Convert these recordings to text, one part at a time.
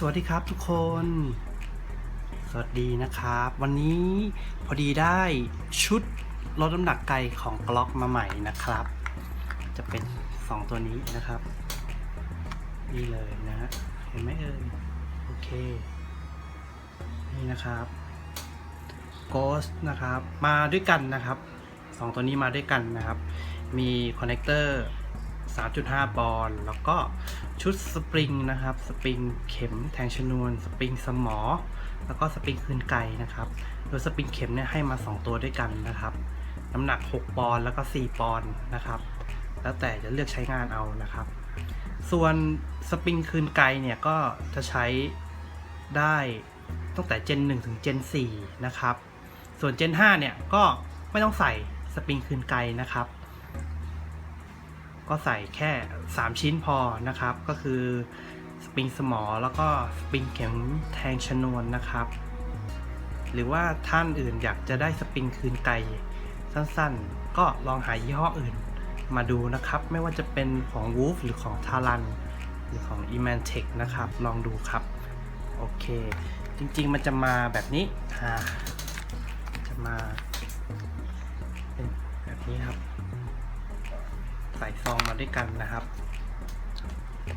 สวัสดีครับทุกคน สวัสดีนะครับ วันนี้พอดีได้ชุดลดน้ำหนักไกลของกล็อกมาใหม่นะครับ จะเป็น 2 ตัวนี้นะครับ นี่เลยนะ เห็นไหมเอ่ยโอเค นี่นะครับ Ghost นะครับ มาด้วยกันนะครับสองตัวนี้มาด้วยกันนะครับ มีคอนเนคเตอร์ 3.5ปอนด์แล้วก็ชุดสปริงนะครับ สปริงเข็มแทงชนวน สปริงสมอ แล้วก็สปริงคืนไกนะครับ โดยสปริงเข็มเนี่ยให้มา 2 ตัวด้วยกันนะครับ น้ำหนัก 6 ปอนด์แล้วก็ 4 ปอนด์นะครับ แล้วแต่จะเลือกใช้งานเอานะครับ ส่วนสปริงคืนไกเนี่ยก็จะใช้ได้ตั้งแต่ Gen 1ถึง Gen 4นะครับ ส่วน Gen 5เนี่ยก็ไม่ต้องใส่สปริงคืนไกนะครับ ก็ใส่แค่ 3 ชิ้นพอนะครับ ก็คือสปริงสมอแล้วก็สปริงเข็มแทงชนวนนะครับ หรือว่าท่านอื่นอยากจะได้สปริงคืนไกลสั้นๆ ก็ลองหายี่ห้ออื่นมาดูนะครับ ไม่ว่าจะเป็นของ Wolf หรือของ t a r a n หรือของ e m a n t e c h นะครับ ลองดูครับ โอเค จริงๆ มันจะมาแบบนี้อ่าจะมา ซองมาด้วยกันนะครับ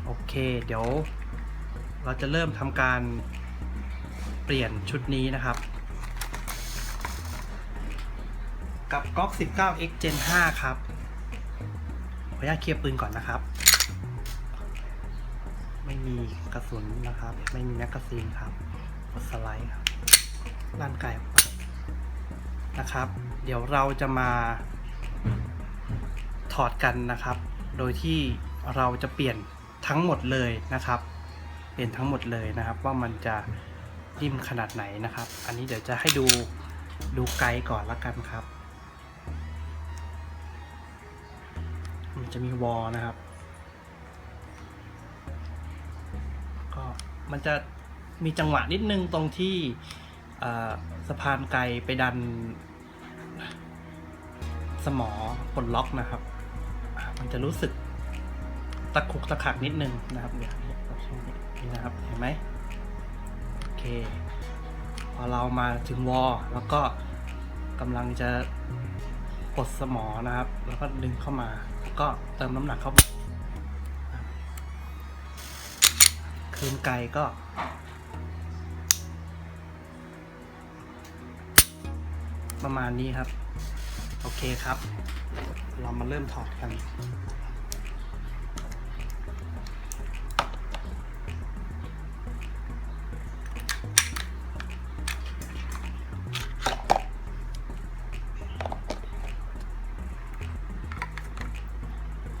โอเค เดี๋ยว เราจะเริ่มทำการเปลี่ยนชุดนี้นะครับ กับก๊อก 19x Gen 5 ครับ ขออนุญาตเคลียร์ปืนก่อนนะครับ ไม่มีกระสุนนะครับ ไม่มีแมกกาซีนครับกดสไลด์ครับลั่นไกลออกไปนะครับ เดี๋ยวเราจะมา ถอดกันนะครับ โดยที่เราจะเปลี่ยนทั้งหมดเลยนะครับ เปลี่ยนทั้งหมดเลยนะครับ ว่ามันจะริ่มขนาดไหนนะครับ อันนี้เดี๋ยวจะให้ดูดูไกลก่อนละกันครับ มันจะมีวอลนะครับ ก็มันจะมีจังหวะนิดนึงตรงที่สะพานไกลไปดันสมอปลดล็อกนะครับ มันจะรู้สึกตะคุกตะขักนิดนึงนะครับเดี๋ยวนี่นะครับเห็นไหมโอเค พอเรามาถึงวอลแล้วก็กำลังจะกดสมอนะครับ แล้วก็ดึงเข้ามา แล้วก็เติมน้ำหนักเข้าไปคืนไกลก็ประมาณนี้ครับ โอเคครับ เรามาเริ่มถอดกัน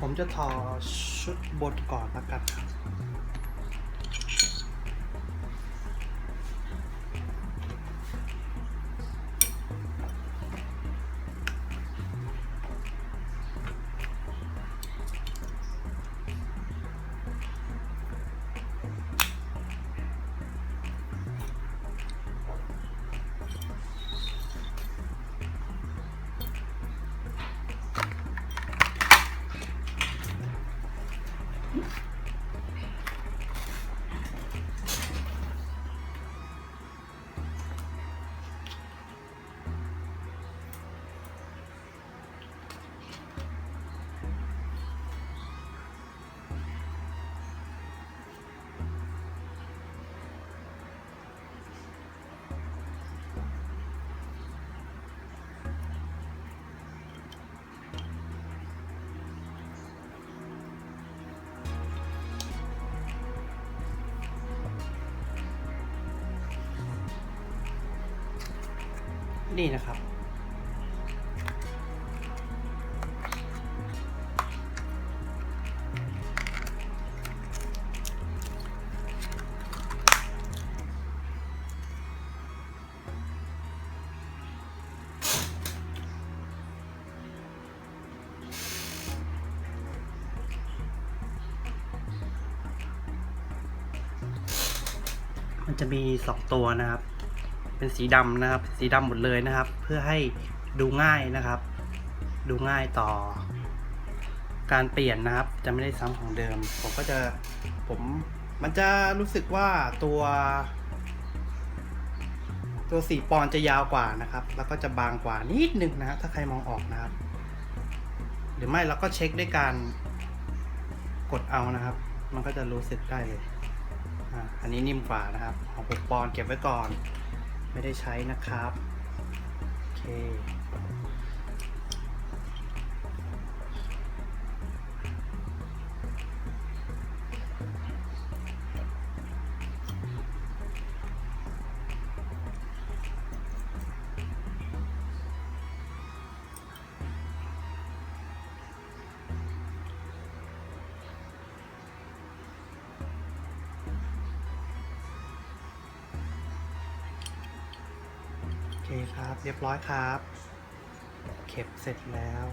ผมจะถอดชุดบนก่อนละกันครับ นี่นะครับ มันจะมีสองตัวนะครับ เป็นสีดำนะครับ สีดำหมดเลยนะครับ เพื่อให้ดูง่ายนะครับ ดูง่ายต่อ การเปลี่ยนนะครับ จะไม่ได้ซ้ำของเดิม ผมก็จะผมมันจะรู้สึกว่าตัว ตัวสีปอนจะยาวกว่านะครับ แล้วก็จะบางกว่านิดนึงนะครับถ้าใครมองออกนะครับ หรือไม่เราก็เช็คด้วยการกดเอานะครับ มันก็จะรู้สึกได้เลยอ่าอันนี้นิ่มกว่านะครับของหกปอนเก็บไว้ก่อน ไม่ได้ใช้นะครับ โอเค คครับ เรียบร้อยครับ เข็บเสร็จแล้ว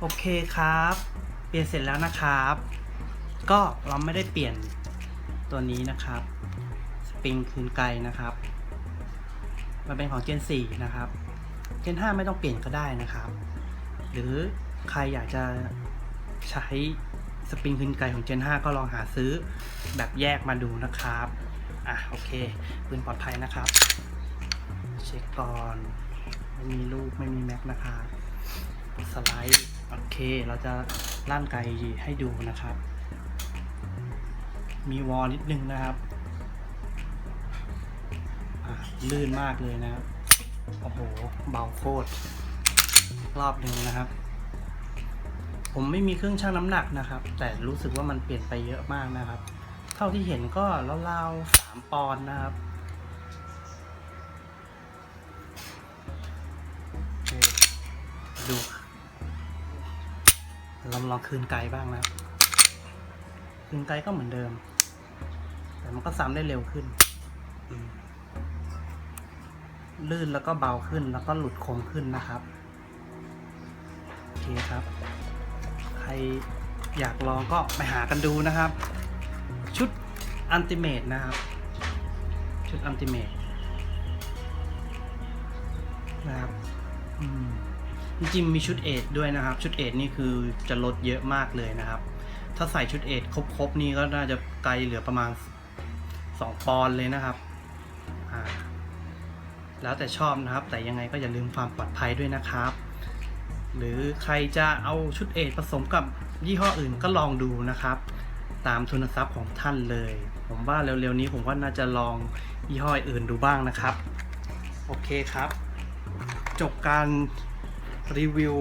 โอเคครับ เปลี่ยนเสร็จแล้วนะครับ ก็เราไม่ได้เปลี่ยนตัวนี้นะครับ สปริงคืนไกลนะครับ มันเป็นของ Gen 4 นะครับ Gen 5 ไม่ต้องเปลี่ยนก็ได้นะครับ หรือใครอยากจะใช้สปริงคืนไกลของ Gen 5 ก็ลองหาซื้อแบบแยกมาดูนะครับ อะโอเคปืนปลอดภัยนะครับ เช็คก่อน ไม่มีลูกไม่มีแม็กนะครับสไลด์ โอเค เราจะลั่นไกให้ดูนะครับ มีวอลนิดนึงนะครับลื่นมากเลยนะครับ โอ้โห เบาโคตร รอบหนึ่งนะครับ ผมไม่มีเครื่องชั่งน้ำหนักนะครับ แต่รู้สึกว่ามันเปลี่ยนไปเยอะมากนะครับ เท่าที่เห็นก็ราวๆสามปอนด์นะครับดู เราลองคืนไกลบ้างนะครับ คืนไกลก็เหมือนเดิม แต่มันก็ซ้ำได้เร็วขึ้น ลื่นแล้วก็เบาขึ้นแล้วก็หลุดคมขึ้นนะครับ โอเคครับ ใครอยากลองก็ไปหากันดูนะครับ ชุดอันติเมตนะครับ ชุดอันติเมตนะครับ อืม จริงๆมีชุดเอทด้วยนะครับ ชุดเอทนี่คือจะลดเยอะมากเลยนะครับ ถ้าใส่ชุดเอทครบๆนี่ก็น่าจะไกลเหลือประมาณ 2 ปอนเลยนะครับแล้วแต่ชอบนะครับ แต่ยังไงก็อย่าลืมความปลอดภัยด้วยนะครับ หรือใครจะเอาชุดเอทผสมกับยี่ห้ออื่นก็ลองดูนะครับ ตามทุนทรัพย์ของท่านเลย ผมว่าเร็วๆนี้ผมว่าน่าจะลองยี่ห้ออื่นดูบ้างนะครับ โอเคครับ จบการ รีวิว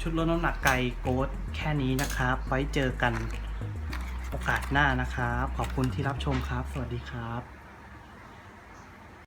ชุดลดน้ำหนักไก่โกดแค่นี้นะครับ ไว้เจอกันโอกาสหน้านะครับ ขอบคุณที่รับชมครับ สวัสดีครับ